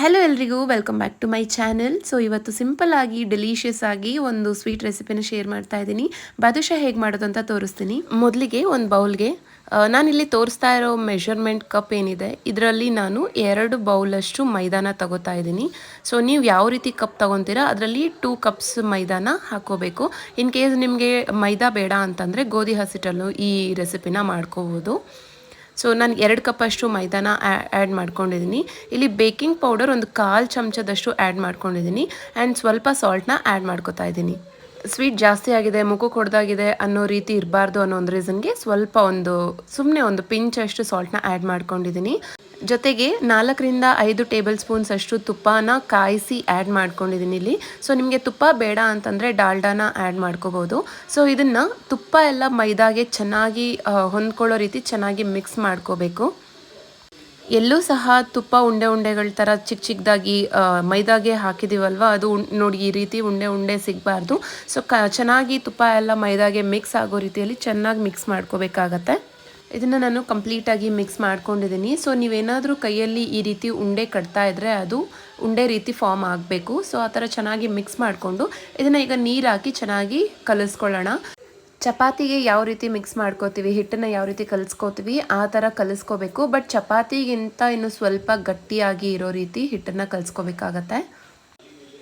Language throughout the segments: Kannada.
ಹಲೋ ಎಲ್ರಿಗೂ welcome back to my channel so ಇವತ್ತು ಸಿಂಪಲ್ ಆಗಿ ಡೆಲಿಷಿಯಸ್ ಆಗಿ ಒಂದು ಸ್ವೀಟ್ ರೆಸಿಪಿನ ಶೇರ್ ಮಾಡ್ತಾ ಇದ್ದೀನಿ. ಬಾದುಷಾ ಹೇಗೆ ಮಾಡೋದು ಅಂತ ತೋರಿಸ್ತೀನಿ. ಮೊದಲಿಗೆ ಒಂದು ಬೌಲ್ಗೆ ನಾನಿಲ್ಲಿ ತೋರಿಸ್ತಾ ಇರೋ ಮೆಷರ್ಮೆಂಟ್ ಕಪ್ ಏನಿದೆ, ಇದರಲ್ಲಿ ನಾನು ಎರಡು ಬೌಲಷ್ಟು ಮೈದಾನ ತಗೋತಾ ಇದ್ದೀನಿ. ಸೊ ನೀವು ಯಾವ ರೀತಿ ಕಪ್ ತಗೊತೀರಾ, ಅದರಲ್ಲಿ ಟೂ ಕಪ್ಸ್ ಮೈದಾನ ಹಾಕೋಬೇಕು ಇನ್ ಕೇಸ್ ನಿಮಗೆ ಮೈದಾ ಬೇಡ ಅಂತಂದರೆ ಗೋಧಿ ಹಸಿಟ್ಟಲ್ಲೂ ಈ ರೆಸಿಪಿನ ಮಾಡ್ಕೋಬೋದು. ಸೊ ನಾನು ಎರಡು ಕಪ್ಪಷ್ಟು ಮೈದಾನ ಆ್ಯಡ್ ಮಾಡ್ಕೊಂಡಿದ್ದೀನಿ ಇಲ್ಲಿ ಬೇಕಿಂಗ್ ಪೌಡರ್ ಒಂದು ಕಾಲು ಚಮಚದಷ್ಟು ಆ್ಯಡ್ ಮಾಡ್ಕೊಂಡಿದ್ದೀನಿ ಆ್ಯಂಡ್ ಸ್ವಲ್ಪ ಸಾಲ್ಟ್ನ ಆ್ಯಡ್ ಮಾಡ್ಕೊತಾ ಇದ್ದೀನಿ ಸ್ವೀಟ್ ಜಾಸ್ತಿ ಆಗಿದೆ, ಮುಖ ಕೊಡ್ದಾಗಿದೆ ಅನ್ನೋ ರೀತಿ ಇರಬಾರ್ದು ಅನ್ನೋ ಒಂದು ರೀಸನ್ಗೆ ಸ್ವಲ್ಪ ಒಂದು ಸುಮ್ಮನೆ ಒಂದು ಪಿಂಚ್ ಅಷ್ಟು ಸಾಲ್ಟ್ನ ಆ್ಯಡ್ ಮಾಡ್ಕೊಂಡಿದ್ದೀನಿ ಜೊತೆಗೆ ನಾಲ್ಕರಿಂದ ಐದು ಟೇಬಲ್ ಸ್ಪೂನ್ಸ್ ಅಷ್ಟು ತುಪ್ಪನ ಕಾಯಿಸಿ ಆ್ಯಡ್ ಮಾಡ್ಕೊಂಡಿದ್ದೀನಿ ಇಲ್ಲಿ. ಸೊ, ನಿಮಗೆ ತುಪ್ಪ ಬೇಡ ಅಂತಂದರೆ ಡಾಲ್ಡಾನ ಆ್ಯಡ್ ಮಾಡ್ಕೋಬೋದು. ಸೊ, ಇದನ್ನು ತುಪ್ಪ ಎಲ್ಲ ಮೈದಾಗೆ ಚೆನ್ನಾಗಿ ಹೊಂದ್ಕೊಳ್ಳೋ ರೀತಿ ಚೆನ್ನಾಗಿ ಮಿಕ್ಸ್ ಮಾಡ್ಕೋಬೇಕು. ಎಲ್ಲೂ ಸಹ ತುಪ್ಪ ಉಂಡೆ ಉಂಡೆಗಳ ಥರ ಚಿಕ್ಕ ಚಿಕ್ಕದಾಗಿ ಮೈದಾಗೆ ಹಾಕಿದ್ದೀವಲ್ವ ಅದು ನೋಡಿ, ಈ ರೀತಿ ಉಂಡೆ ಉಂಡೆ ಸಿಗಬಾರ್ದು. ಸೊ ಚೆನ್ನಾಗಿ ತುಪ್ಪ ಎಲ್ಲ ಮೈದಾಗೆ ಮಿಕ್ಸ್ ಆಗೋ ರೀತಿಯಲ್ಲಿ ಚೆನ್ನಾಗಿ ಮಿಕ್ಸ್ ಮಾಡ್ಕೋಬೇಕಾಗತ್ತೆ. ಇದನ್ನು ನಾನು ಕಂಪ್ಲೀಟಾಗಿ ಮಿಕ್ಸ್ ಮಾಡ್ಕೊಂಡಿದ್ದೀನಿ ಸೊ ನೀವೇನಾದರೂ ಕೈಯಲ್ಲಿ ಈ ರೀತಿ ಉಂಡೆ ಕಟ್ತಾ ಇದ್ದರೆ ಅದು ಉಂಡೆ ರೀತಿ ಫಾರ್ಮ್ ಆಗಬೇಕು. ಸೊ ಆ ಥರ ಚೆನ್ನಾಗಿ ಮಿಕ್ಸ್ ಮಾಡಿಕೊಂಡು ಇದನ್ನು ಈಗ ನೀರು ಹಾಕಿ ಚೆನ್ನಾಗಿ ಕಲಿಸ್ಕೊಳ್ಳೋಣ. ಚಪಾತಿಗೆ ಯಾವ ರೀತಿ ಮಿಕ್ಸ್ ಮಾಡ್ಕೋತೀವಿ, ಹಿಟ್ಟನ್ನು ಯಾವ ರೀತಿ ಕಲಿಸ್ಕೋತೀವಿ, ಆ ಥರ ಕಲಿಸ್ಕೋಬೇಕು. ಬಟ್ ಚಪಾತಿಗಿಂತ ಇನ್ನು ಸ್ವಲ್ಪ ಗಟ್ಟಿಯಾಗಿ ಇರೋ ರೀತಿ ಹಿಟ್ಟನ್ನು ಕಲಿಸ್ಕೋಬೇಕಾಗತ್ತೆ.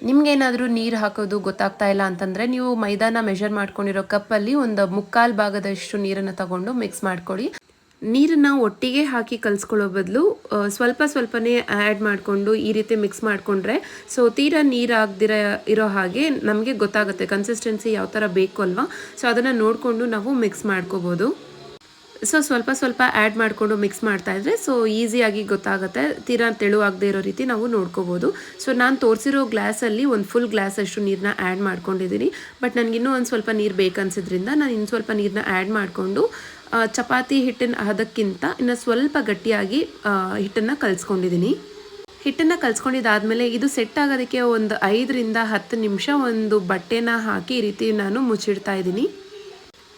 ನಿಮ್ಗೇನಾದರೂ ನೀರು ಹಾಕೋದು ಗೊತ್ತಾಗ್ತಾ ಇಲ್ಲ ಅಂತಂದರೆ ನೀವು ಮೈದಾನ ಮೆಷರ್ ಮಾಡ್ಕೊಂಡಿರೋ ಕಪ್ಪಲ್ಲಿ ಒಂದು ಮುಕ್ಕಾಲು ಭಾಗದಷ್ಟು ನೀರನ್ನು ತಗೊಂಡು ಮಿಕ್ಸ್ ಮಾಡ್ಕೊಳ್ಳಿ. ನೀರನ್ನು ಒಟ್ಟಿಗೆ ಹಾಕಿ ಕಲಿಸ್ಕೊಳ್ಳೋ ಬದಲು ಸ್ವಲ್ಪ ಸ್ವಲ್ಪನೇ ಆ್ಯಡ್ ಮಾಡಿಕೊಂಡು ಈ ರೀತಿ ಮಿಕ್ಸ್ ಮಾಡಿಕೊಂಡ್ರೆ ಸೊ ತೀರಾ ನೀರು ಆಗದಿರ, ಇರೋ ಹಾಗೆ ನಮಗೆ ಗೊತ್ತಾಗುತ್ತೆ ಕನ್ಸಿಸ್ಟೆನ್ಸಿ ಯಾವ ಥರ ಬೇಕು ಅಲ್ವಾ? ಸೊ ಅದನ್ನು ನೋಡಿಕೊಂಡು ನಾವು ಮಿಕ್ಸ್ ಮಾಡ್ಕೋಬೋದು. ಸೊ ಸ್ವಲ್ಪ ಸ್ವಲ್ಪ ಆ್ಯಡ್ ಮಾಡಿಕೊಂಡು ಮಿಕ್ಸ್ ಮಾಡ್ತಾ ಇದ್ರೆ ಸೊ ಈಸಿಯಾಗಿ ಗೊತ್ತಾಗುತ್ತೆ. ತೀರಾ ತೆಳುವಾಗದೇ ಇರೋ ರೀತಿ ನಾವು ನೋಡ್ಕೋಬೋದು. ಸೊ ನಾನು ತೋರಿಸಿರೋ ಗ್ಲಾಸಲ್ಲಿ ಒಂದು ಫುಲ್ ಗ್ಲಾಸ್ ಅಷ್ಟು ನೀರನ್ನ ಆ್ಯಡ್ ಮಾಡ್ಕೊಂಡಿದ್ದೀನಿ. ಬಟ್ ನನಗಿನ್ನೂ ಒಂದು ಸ್ವಲ್ಪ ನೀರು ಬೇಕನ್ಸಿದ್ರಿಂದ ನಾನು ಇನ್ನು ಸ್ವಲ್ಪ ನೀರನ್ನ ಆ್ಯಡ್ ಮಾಡಿಕೊಂಡು ಚಪಾತಿ ಹಿಟ್ಟಿನ ಅದಕ್ಕಿಂತ ಇನ್ನು ಸ್ವಲ್ಪ ಗಟ್ಟಿಯಾಗಿ ಹಿಟ್ಟನ್ನು ಕಲಿಸ್ಕೊಂಡಿದ್ದೀನಿ. ಹಿಟ್ಟನ್ನು ಕಲಿಸ್ಕೊಂಡಿದ್ದಾದಮೇಲೆ ಇದು ಸೆಟ್ ಆಗೋದಕ್ಕೆ ಒಂದು ಐದರಿಂದ ಹತ್ತು ನಿಮಿಷ ಒಂದು ಬಟ್ಟೆನ ಹಾಕಿ ಈ ರೀತಿ ನಾನು ಮುಚ್ಚಿಡ್ತಾ ಇದ್ದೀನಿ.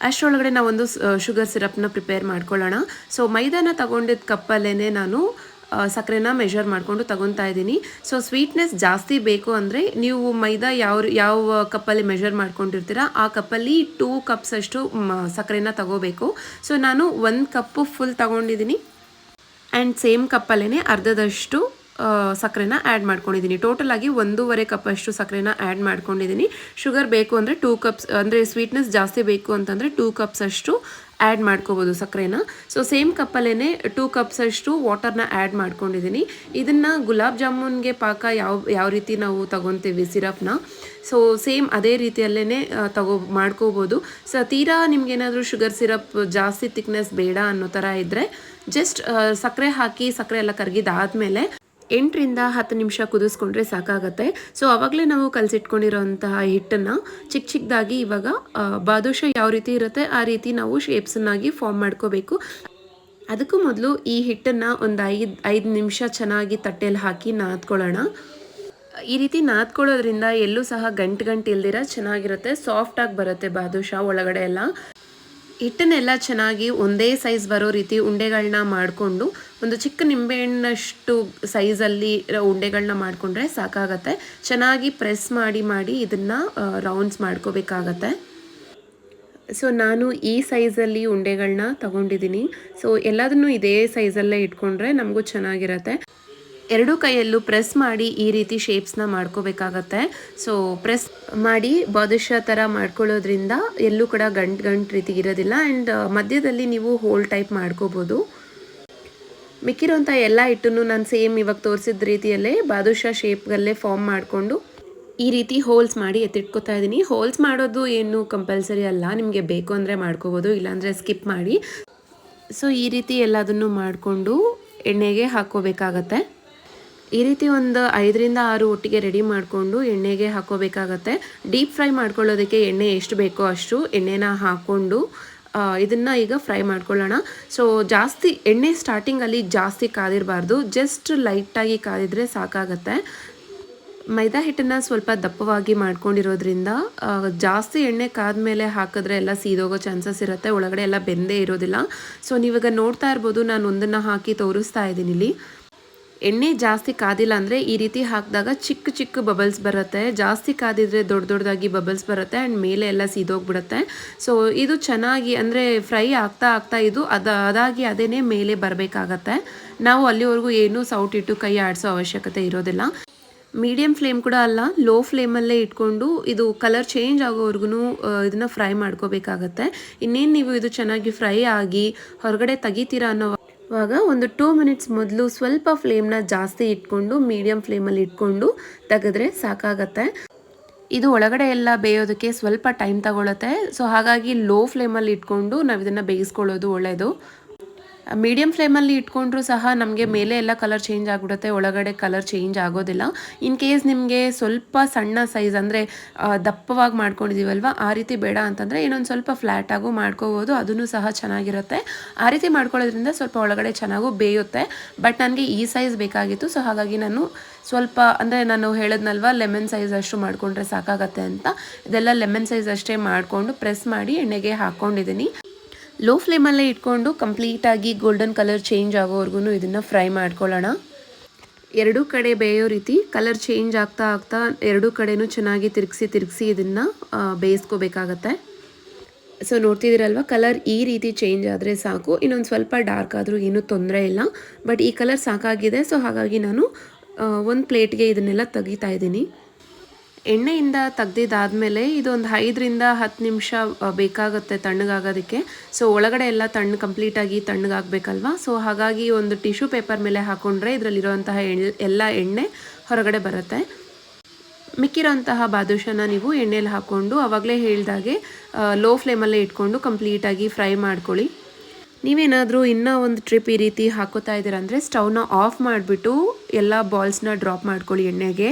ಅಷ್ಟರೊಳಗಡೆ ನಾವೊಂದು ಶುಗರ್ ಸಿರಪ್ನ ಪ್ರಿಪೇರ್ ಮಾಡ್ಕೊಳ್ಳೋಣ. ಸೊ ಮೈದಾನ ತಗೊಂಡಿದ್ದ ಕಪ್ಪಲ್ಲೇ ನಾನು ಸಕ್ಕರೆನ ಮೆಷರ್ ಮಾಡಿಕೊಂಡು ತಗೊತಾ ಇದ್ದೀನಿ. ಸೊ ಸ್ವೀಟ್ನೆಸ್ ಜಾಸ್ತಿ ಬೇಕು ಅಂದರೆ ನೀವು ಮೈದಾ ಯಾವ ಯಾವ ಕಪ್ಪಲ್ಲಿ ಮೆಷರ್ ಮಾಡ್ಕೊಂಡಿರ್ತೀರ, ಆ ಕಪ್ಪಲ್ಲಿ ಟೂ ಕಪ್ಸ್ ಅಷ್ಟು ಸಕ್ಕರೆನ ತಗೋಬೇಕು. ಸೊ ನಾನು ಒಂದು ಕಪ್ಪು ಫುಲ್ ತಗೊಂಡಿದ್ದೀನಿ. ಆ್ಯಂಡ್ ಸೇಮ್ ಕಪ್ಪಲ್ಲೇ ಅರ್ಧದಷ್ಟು ಸಕ್ಕರೆನ ಆ್ಯಡ್ ಮಾಡ್ಕೊಂಡಿದ್ದೀನಿ. ಟೋಟಲ್ ಆಗಿ ಒಂದೂವರೆ ಕಪ್ಪಷ್ಟು ಸಕ್ಕರೆನ ಆ್ಯಡ್ ಮಾಡ್ಕೊಂಡಿದ್ದೀನಿ. ಶುಗರ್ ಬೇಕು ಅಂದರೆ ಟೂ ಕಪ್ಸ್ ಅಂದರೆ ಸ್ವೀಟ್ನೆಸ್ ಜಾಸ್ತಿ ಬೇಕು ಅಂತಂದರೆ ಟೂ ಕಪ್ಸ್ ಅಷ್ಟು ಆ್ಯಡ್ ಮಾಡ್ಕೋಬೋದು ಸಕ್ಕರೆನ. ಸೊ ಸೇಮ್ ಕಪ್ಪಲ್ಲೇ ಟೂ ಕಪ್ಸ್ ಅಷ್ಟು ವಾಟರ್ನ ಆ್ಯಡ್ ಮಾಡ್ಕೊಂಡಿದ್ದೀನಿ. ಇದನ್ನು ಗುಲಾಬ್ ಜಾಮೂನ್ಗೆ ಪಾಕ ಯಾವ ಯಾವ ರೀತಿ ನಾವು ತಗೊತೀವಿ ಸಿರಪ್ನ? ಸೊ ಸೇಮ್ ಅದೇ ರೀತಿಯಲ್ಲೇ ತಗೋ, ಮಾಡ್ಕೋಬೋದು. ಸೊ ತೀರಾ ನಿಮಗೇನಾದರೂ ಶುಗರ್ ಸಿರಪ್ ಜಾಸ್ತಿ ತಿಕ್ನೆಸ್ ಬೇಡ ಅನ್ನೋ ಥರ ಇದ್ದರೆ ಜಸ್ಟ್ ಸಕ್ಕರೆ ಹಾಕಿ ಸಕ್ಕರೆ ಎಲ್ಲ ಕರಗಿದಾದ್ಮೇಲೆ ಎಂಟರಿಂದ ಹತ್ತು ನಿಮಿಷ ಕುದಿಸ್ಕೊಂಡ್ರೆ ಸಾಕಾಗತ್ತೆ. ಸೊ ಅವಾಗಲೇ ನಾವು ಕಲಸಿಟ್ಕೊಂಡಿರೋಂತಹ ಹಿಟ್ಟನ್ನು ಚಿಕ್ಕ ಚಿಕ್ಕದಾಗಿ ಇವಾಗ ಬಾದುಷ ಯಾವ ರೀತಿ ಇರುತ್ತೆ ಆ ರೀತಿ ನಾವು ಶೇಪ್ಸನ್ನಾಗಿ ಫಾರ್ಮ್ ಮಾಡ್ಕೋಬೇಕು. ಅದಕ್ಕೂ ಮೊದಲು ಈ ಹಿಟ್ಟನ್ನು ಒಂದು ಐದು ಐದು ನಿಮಿಷ ಚೆನ್ನಾಗಿ ತಟ್ಟೆಯಲ್ಲಿ ಹಾಕಿ ನಾದ್ಕೊಳ್ಳೋಣ. ಈ ರೀತಿ ನಾದ್ಕೊಳ್ಳೋದ್ರಿಂದ ಎಲ್ಲೂ ಸಹ ಗಂಟು ಗಂಟು ಇಲ್ದಿರ ಚೆನ್ನಾಗಿರುತ್ತೆ. ಸಾಫ್ಟಾಗಿ ಬರುತ್ತೆ ಬಾದುಷಾ ಒಳಗಡೆ ಎಲ್ಲ. ಹಿಟ್ಟನ್ನೆಲ್ಲ ಚೆನ್ನಾಗಿ ಒಂದೇ ಸೈಜ್ ಬರೋ ರೀತಿ ಉಂಡೆಗಳನ್ನ ಮಾಡಿಕೊಂಡು, ಒಂದು ಚಿಕ್ಕ ನಿಂಬೆಹಣ್ಣಷ್ಟು ಸೈಜಲ್ಲಿ ಉಂಡೆಗಳನ್ನ ಮಾಡಿಕೊಂಡ್ರೆ ಸಾಕಾಗತ್ತೆ. ಚೆನ್ನಾಗಿ ಪ್ರೆಸ್ ಮಾಡಿ ಮಾಡಿ ಇದನ್ನು ರೌಂಡ್ಸ್ ಮಾಡ್ಕೋಬೇಕಾಗತ್ತೆ. ಸೊ ನಾನು ಈ ಸೈಜಲ್ಲಿ ಉಂಡೆಗಳನ್ನ ತಗೊಂಡಿದ್ದೀನಿ. ಸೊ ಎಲ್ಲದನ್ನು ಇದೇ ಸೈಜಲ್ಲೇ ಇಟ್ಕೊಂಡ್ರೆ ನಮಗೂ ಚೆನ್ನಾಗಿರತ್ತೆ. ಎರಡೂ ಕೈಯಲ್ಲೂ ಪ್ರೆಸ್ ಮಾಡಿ ಈ ರೀತಿ ಶೇಪ್ಸ್ನ ಮಾಡ್ಕೋಬೇಕಾಗತ್ತೆ. ಸೊ ಪ್ರೆಸ್ ಮಾಡಿ ಬಾದುಷಾ ಥರ ಮಾಡ್ಕೊಳ್ಳೋದ್ರಿಂದ ಎಲ್ಲೂ ಕೂಡ ಗಂಟು ಗಂಟು ರೀತಿ ಇರೋದಿಲ್ಲ. ಆ್ಯಂಡ್ ಮಧ್ಯದಲ್ಲಿ ನೀವು ಹೋಲ್ ಟೈಪ್ ಮಾಡ್ಕೋಬೋದು. ಮಿಕ್ಕಿರೋಂಥ ಎಲ್ಲ ಹಿಟ್ಟನ್ನು ನಾನು ಸೇಮ್ ಇವಾಗ ತೋರಿಸಿದ ರೀತಿಯಲ್ಲೇ ಬಾದುಷಾ ಶೇಪ್ಗಲ್ಲೇ ಫಾರ್ಮ್ ಮಾಡಿಕೊಂಡು ಈ ರೀತಿ ಹೋಲ್ಸ್ ಮಾಡಿ ಎತ್ತಿಟ್ಕೋತಾ ಇದ್ದೀನಿ. ಹೋಲ್ಸ್ ಮಾಡೋದು ಏನು ಕಂಪಲ್ಸರಿ ಅಲ್ಲ. ನಿಮಗೆ ಬೇಕು ಅಂದರೆ ಮಾಡ್ಕೋಬೋದು, ಇಲ್ಲಾಂದರೆ ಸ್ಕಿಪ್ ಮಾಡಿ. ಸೊ ಈ ರೀತಿ ಎಲ್ಲದನ್ನು ಮಾಡಿಕೊಂಡು ಎಣ್ಣೆಗೆ ಹಾಕ್ಕೋಬೇಕಾಗತ್ತೆ. ಈ ರೀತಿ ಒಂದು ಐದರಿಂದ ಆರು ಒಟ್ಟಿಗೆ ರೆಡಿ ಮಾಡಿಕೊಂಡು ಎಣ್ಣೆಗೆ ಹಾಕೋಬೇಕಾಗತ್ತೆ ಡೀಪ್ ಫ್ರೈ ಮಾಡ್ಕೊಳ್ಳೋದಕ್ಕೆ ಎಣ್ಣೆ ಎಷ್ಟು ಬೇಕೋ ಅಷ್ಟು ಎಣ್ಣೆನ ಹಾಕ್ಕೊಂಡು ಇದನ್ನು ಈಗ ಫ್ರೈ ಮಾಡ್ಕೊಳ್ಳೋಣ. ಸೊ ಜಾಸ್ತಿ ಎಣ್ಣೆ ಸ್ಟಾರ್ಟಿಂಗಲ್ಲಿ ಜಾಸ್ತಿ ಕಾದಿರಬಾರ್ದು. ಜಸ್ಟ್ ಲೈಟಾಗಿ ಕಾದಿದ್ರೆ ಸಾಕಾಗತ್ತೆ. ಮೈದಾ ಹಿಟ್ಟನ್ನು ಸ್ವಲ್ಪ ದಪ್ಪವಾಗಿ ಮಾಡ್ಕೊಂಡಿರೋದ್ರಿಂದ ಜಾಸ್ತಿ ಎಣ್ಣೆ ಕಾದ್ಮೇಲೆ ಹಾಕಿದ್ರೆ ಎಲ್ಲ ಸೀದೋಗೋ ಚಾನ್ಸಸ್ ಇರುತ್ತೆ. ಒಳಗಡೆ ಎಲ್ಲ ಬೆಂದೇ ಇರೋದಿಲ್ಲ. ಸೊ ನೀವಾಗ ನೋಡ್ತಾ ಇರ್ಬೋದು, ನಾನು ಒಂದನ್ನು ಹಾಕಿ ತೋರಿಸ್ತಾ ಇದ್ದೀನಿ ಇಲ್ಲಿ. ಎಣ್ಣೆ ಜಾಸ್ತಿ ಕಾದಿಲ್ಲ ಅಂದರೆ ಈ ರೀತಿ ಹಾಕಿದಾಗ ಚಿಕ್ಕ ಚಿಕ್ಕ ಬಬಲ್ಸ್ ಬರುತ್ತೆ. ಜಾಸ್ತಿ ಕಾದಿದ್ರೆ ದೊಡ್ಡ ದೊಡ್ಡದಾಗಿ ಬಬಲ್ಸ್ ಬರುತ್ತೆ ಆ್ಯಂಡ್ ಮೇಲೆ ಎಲ್ಲ ಸೀದೋಗ್ಬಿಡುತ್ತೆ. ಸೊ ಇದು ಚೆನ್ನಾಗಿ ಅಂದರೆ ಫ್ರೈ ಆಗ್ತಾ ಆಗ್ತಾ ಇದು ಅದ, ಅದಾಗಿ ಅದೇನೇ ಮೇಲೆ ಬರಬೇಕಾಗತ್ತೆ. ನಾವು ಅಲ್ಲಿವರೆಗೂ ಏನೂ ಸೌಟ್ ಇಟ್ಟು ಕೈ ಆಡಿಸೋ ಅವಶ್ಯಕತೆ ಇರೋದಿಲ್ಲ. ಮೀಡಿಯಮ್ ಫ್ಲೇಮ್ ಕೂಡ ಅಲ್ಲ ಲೋ ಫ್ಲೇಮಲ್ಲೇ ಇಟ್ಕೊಂಡು ಇದು ಕಲರ್ ಚೇಂಜ್ ಆಗೋವರೆಗೂ ಇದನ್ನು ಫ್ರೈ ಮಾಡ್ಕೋಬೇಕಾಗತ್ತೆ. ಇನ್ನೇನು ನೀವು ಇದು ಚೆನ್ನಾಗಿ ಫ್ರೈ ಆಗಿ ಹೊರಗಡೆ ತೆಗಿತೀರಾ ಅನ್ನೋ ಇವಾಗ ಒಂದು ಟೂ ಮಿನಿಟ್ಸ್ ಮೊದಲು ಸ್ವಲ್ಪ ಫ್ಲೇಮ್ನ ಜಾಸ್ತಿ ಇಟ್ಕೊಂಡು ಮೀಡಿಯಮ್ ಫ್ಲೇಮಲ್ಲಿ ಇಟ್ಕೊಂಡು ತೆಗೆದ್ರೆ ಸಾಕಾಗತ್ತೆ. ಇದು ಒಳಗಡೆ ಎಲ್ಲ ಬೇಯೋದಕ್ಕೆ ಸ್ವಲ್ಪ ಟೈಮ್ ತಗೊಳತ್ತೆ. ಸೊ ಹಾಗಾಗಿ ಲೋ ಫ್ಲೇಮಲ್ಲಿ ಇಟ್ಕೊಂಡು ನಾವು ಇದನ್ನು ಬೇಯಿಸ್ಕೊಳ್ಳೋದು ಒಳ್ಳೆಯದು ಮೀಡಿಯಮ್ ಫ್ಲೇಮಲ್ಲಿ ಇಟ್ಕೊಂಡ್ರೂ ಸಹ ನಮಗೆ ಮೇಲೆ ಎಲ್ಲ ಕಲರ್ ಚೇಂಜ್ ಆಗಿಬಿಡುತ್ತೆ, ಒಳಗಡೆ ಕಲರ್ ಚೇಂಜ್ ಆಗೋದಿಲ್ಲ. ಇನ್ ಕೇಸ್ ನಿಮಗೆ ಸ್ವಲ್ಪ ಸಣ್ಣ ಸೈಜ್ ಅಂದರೆ ದಪ್ಪವಾಗಿ ಮಾಡ್ಕೊಂಡಿದ್ದೀವಲ್ವ ಆ ರೀತಿ ಬೇಡ ಅಂತಂದರೆ ಇನ್ನೊಂದು ಸ್ವಲ್ಪ ಫ್ಲ್ಯಾಟಾಗೂ ಮಾಡ್ಕೋಬೋದು, ಅದನ್ನು ಸಹ ಚೆನ್ನಾಗಿರುತ್ತೆ. ಆ ರೀತಿ ಮಾಡ್ಕೊಳ್ಳೋದ್ರಿಂದ ಸ್ವಲ್ಪ ಒಳಗಡೆ ಚೆನ್ನಾಗೂ ಬೇಯುತ್ತೆ. ಬಟ್ ನನಗೆ ಈ ಸೈಜ್ ಬೇಕಾಗಿತ್ತು ಸೊ ಹಾಗಾಗಿ ನಾನು ಸ್ವಲ್ಪ, ಅಂದರೆ ನಾನು ಹೇಳಿದ್ನಲ್ವ ಲೆಮನ್ ಸೈಜ್ ಅಷ್ಟು ಮಾಡಿಕೊಂಡ್ರೆ ಸಾಕಾಗತ್ತೆ ಅಂತ. ಇದೆಲ್ಲ ಲೆಮನ್ ಸೈಜ್ ಅಷ್ಟೇ ಮಾಡಿಕೊಂಡು ಪ್ರೆಸ್ ಮಾಡಿ ಎಣ್ಣೆಗೆ ಹಾಕ್ಕೊಂಡಿದ್ದೀನಿ ಲೋ ಫ್ಲೇಮಲ್ಲೇ ಇಟ್ಕೊಂಡು ಕಂಪ್ಲೀಟಾಗಿ ಗೋಲ್ಡನ್ ಕಲರ್ ಚೇಂಜ್ ಆಗೋವರೆಗೂ ಇದನ್ನು ಫ್ರೈ ಮಾಡ್ಕೊಳ್ಳೋಣ. ಎರಡೂ ಕಡೆ ಬೇಯೋ ರೀತಿ ಕಲರ್ ಚೇಂಜ್ ಆಗ್ತಾ ಆಗ್ತಾ ಎರಡೂ ಕಡೆನೂ ಚೆನ್ನಾಗಿ ತಿರುಗಿಸಿ ತಿರುಗಿಸಿ ಇದನ್ನು ಬೇಯಿಸ್ಕೋಬೇಕಾಗತ್ತೆ. ಸೊ ನೋಡ್ತಿದ್ದೀರಲ್ವ ಕಲರ್ ಈ ರೀತಿ ಚೇಂಜ್ ಆದರೆ ಸಾಕು. ಇನ್ನೊಂದು ಸ್ವಲ್ಪ ಡಾರ್ಕ್ ಆದರೂ ಏನೂ ತೊಂದರೆ ಇಲ್ಲ. ಬಟ್ ಈ ಕಲರ್ ಸಾಕಾಗಿದೆ. ಸೊ ಹಾಗಾಗಿ ನಾನು ಒಂದು ಪ್ಲೇಟ್ಗೆ ಇದನ್ನೆಲ್ಲ ತೆಗಿತಾ ಇದ್ದೀನಿ. ಎಣ್ಣೆಯಿಂದ ತೆಗ್ದಿದ್ದಾದಮೇಲೆ ಇದೊಂದು ಐದರಿಂದ ಹತ್ತು ನಿಮಿಷ ಬೇಕಾಗುತ್ತೆ ತಣ್ಣಗಾಗೋದಕ್ಕೆ. ಸೊ ಒಳಗಡೆ ಎಲ್ಲ ತಣ್ಣು, ಕಂಪ್ಲೀಟಾಗಿ ತಣ್ಣಗಾಗಬೇಕಲ್ವಾ? ಸೊ ಹಾಗಾಗಿ ಒಂದು ಟಿಶ್ಯೂ ಪೇಪರ್ ಮೇಲೆ ಹಾಕ್ಕೊಂಡ್ರೆ ಇದರಲ್ಲಿರುವಂತಹ ಎಲ್ಲ ಎಣ್ಣೆ ಹೊರಗಡೆ ಬರುತ್ತೆ. ಮಿಕ್ಕಿರೋಂತಹ ಬಾದುಷನ ನೀವು ಎಣ್ಣೆಲಿ ಹಾಕ್ಕೊಂಡು ಆವಾಗಲೇ ಹೇಳಿದಾಗೆ ಲೋ ಫ್ಲೇಮಲ್ಲೇ ಇಟ್ಕೊಂಡು ಕಂಪ್ಲೀಟಾಗಿ ಫ್ರೈ ಮಾಡ್ಕೊಳ್ಳಿ. ನೀವೇನಾದರೂ ಇನ್ನೂ ಒಂದು ಟ್ರಿಪ್ ಈ ರೀತಿ ಹಾಕೋತಾ ಇದ್ದೀರಂದರೆ ಸ್ಟವ್ನ ಆಫ್ ಮಾಡಿಬಿಟ್ಟು ಎಲ್ಲ ಬಾಲ್ಸ್ನ ಡ್ರಾಪ್ ಮಾಡ್ಕೊಳ್ಳಿ ಎಣ್ಣೆಗೆ.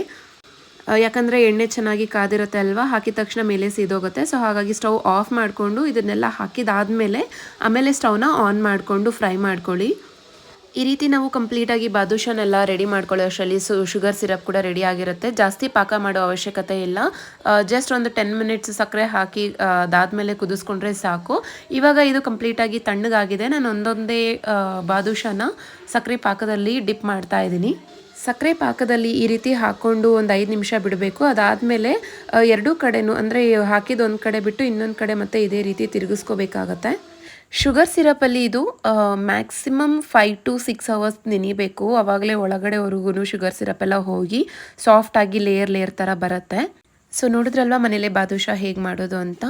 ಯಾಕಂದರೆ ಎಣ್ಣೆ ಚೆನ್ನಾಗಿ ಕಾದಿರುತ್ತೆ ಅಲ್ವಾ? ಹಾಕಿದ ತಕ್ಷಣ ಮೇಲೆ ಸೀದೋಗುತ್ತೆ. ಸೊ ಹಾಗಾಗಿ ಸ್ಟವ್ ಆಫ್ ಮಾಡಿಕೊಂಡು ಇದನ್ನೆಲ್ಲ ಹಾಕಿದಾದಮೇಲೆ ಆಮೇಲೆ ಸ್ಟವ್ನ ಆನ್ ಮಾಡಿಕೊಂಡು ಫ್ರೈ ಮಾಡ್ಕೊಳ್ಳಿ. ಈ ರೀತಿ ನಾವು ಕಂಪ್ಲೀಟಾಗಿ ಬಾದುಷಾನೆಲ್ಲ ರೆಡಿ ಮಾಡ್ಕೊಳ್ಳೋ ಅಷ್ಟರಲ್ಲಿ ಸು, ಶುಗರ್ ಸಿರಪ್ ಕೂಡ ರೆಡಿ ಆಗಿರುತ್ತೆ. ಜಾಸ್ತಿ ಪಾಕ ಮಾಡೋ ಅವಶ್ಯಕತೆ ಇಲ್ಲ. ಜಸ್ಟ್ ಒಂದು ಟೆನ್ ಮಿನಿಟ್ಸ್ ಸಕ್ಕರೆ ಹಾಕಿ ಅದಾದಮೇಲೆ ಕುದಿಸ್ಕೊಂಡ್ರೆ ಸಾಕು. ಇವಾಗ ಇದು ಕಂಪ್ಲೀಟಾಗಿ ತಣ್ಣಗಾಗಿದೆ. ನಾನು ಒಂದೊಂದೇ ಬಾದೂಷನ ಸಕ್ಕರೆ ಪಾಕದಲ್ಲಿ ಡಿಪ್ ಮಾಡ್ತಾ ಇದ್ದೀನಿ. ಸಕ್ಕರೆ ಪಾಕದಲ್ಲಿ ಈ ರೀತಿ ಹಾಕ್ಕೊಂಡು ಒಂದು ಐದು ನಿಮಿಷ ಬಿಡಬೇಕು. ಅದಾದಮೇಲೆ ಎರಡೂ ಕಡೆನೂ, ಅಂದರೆ ಹಾಕಿದ ಒಂದು ಕಡೆ ಬಿಟ್ಟು ಇನ್ನೊಂದು ಕಡೆ ಮತ್ತೆ ಇದೇ ರೀತಿ ತಿರುಗಿಸ್ಕೋಬೇಕಾಗತ್ತೆ. ಶುಗರ್ ಸಿರಪಲ್ಲಿ ಇದು maximum five to six hours ನೆನಿಬೇಕು. ಆವಾಗಲೇ ಒಳಗಡೆವರೆಗೂ ಶುಗರ್ ಸಿರಪ್ ಎಲ್ಲ ಹೋಗಿ ಸಾಫ್ಟಾಗಿ ಲೇಯರ್ ಲೇಯರ್ ಥರ ಬರುತ್ತೆ. ಸೊ ನೋಡಿದ್ರಲ್ವ ಮನೇಲೆ ಬಾದುಷಾ ಹೇಗೆ ಮಾಡೋದು ಅಂತ?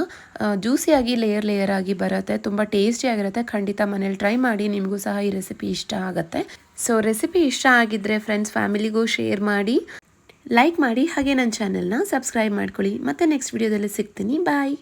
ಜ್ಯೂಸಿಯಾಗಿ ಲೇಯರ್ ಲೇಯರ್ ಆಗಿ ಬರುತ್ತೆ, ತುಂಬ ಟೇಸ್ಟಿಯಾಗಿರುತ್ತೆ ಖಂಡಿತ ಮನೇಲಿ ಟ್ರೈ ಮಾಡಿ ನಿಮಗೂ ಸಹ ಈ ರೆಸಿಪಿ ಇಷ್ಟ ಆಗುತ್ತೆ. ಸೊ ರೆಸಿಪಿ ಇಷ್ಟ ಆಗಿದ್ದರೆ ಫ್ರೆಂಡ್ಸ್ ಫ್ಯಾಮಿಲಿಗೂ ಶೇರ್ ಮಾಡಿ ಲೈಕ್ ಮಾಡಿ, ಹಾಗೆ ನನ್ನ ಚಾನೆಲ್ನ ಸಬ್ಸ್ಕ್ರೈಬ್ ಮಾಡ್ಕೊಳ್ಳಿ. ಮತ್ತೆ ನೆಕ್ಸ್ಟ್ ವಿಡಿಯೋದಲ್ಲಿ ಸಿಗ್ತೀನಿ. ಬಾಯ್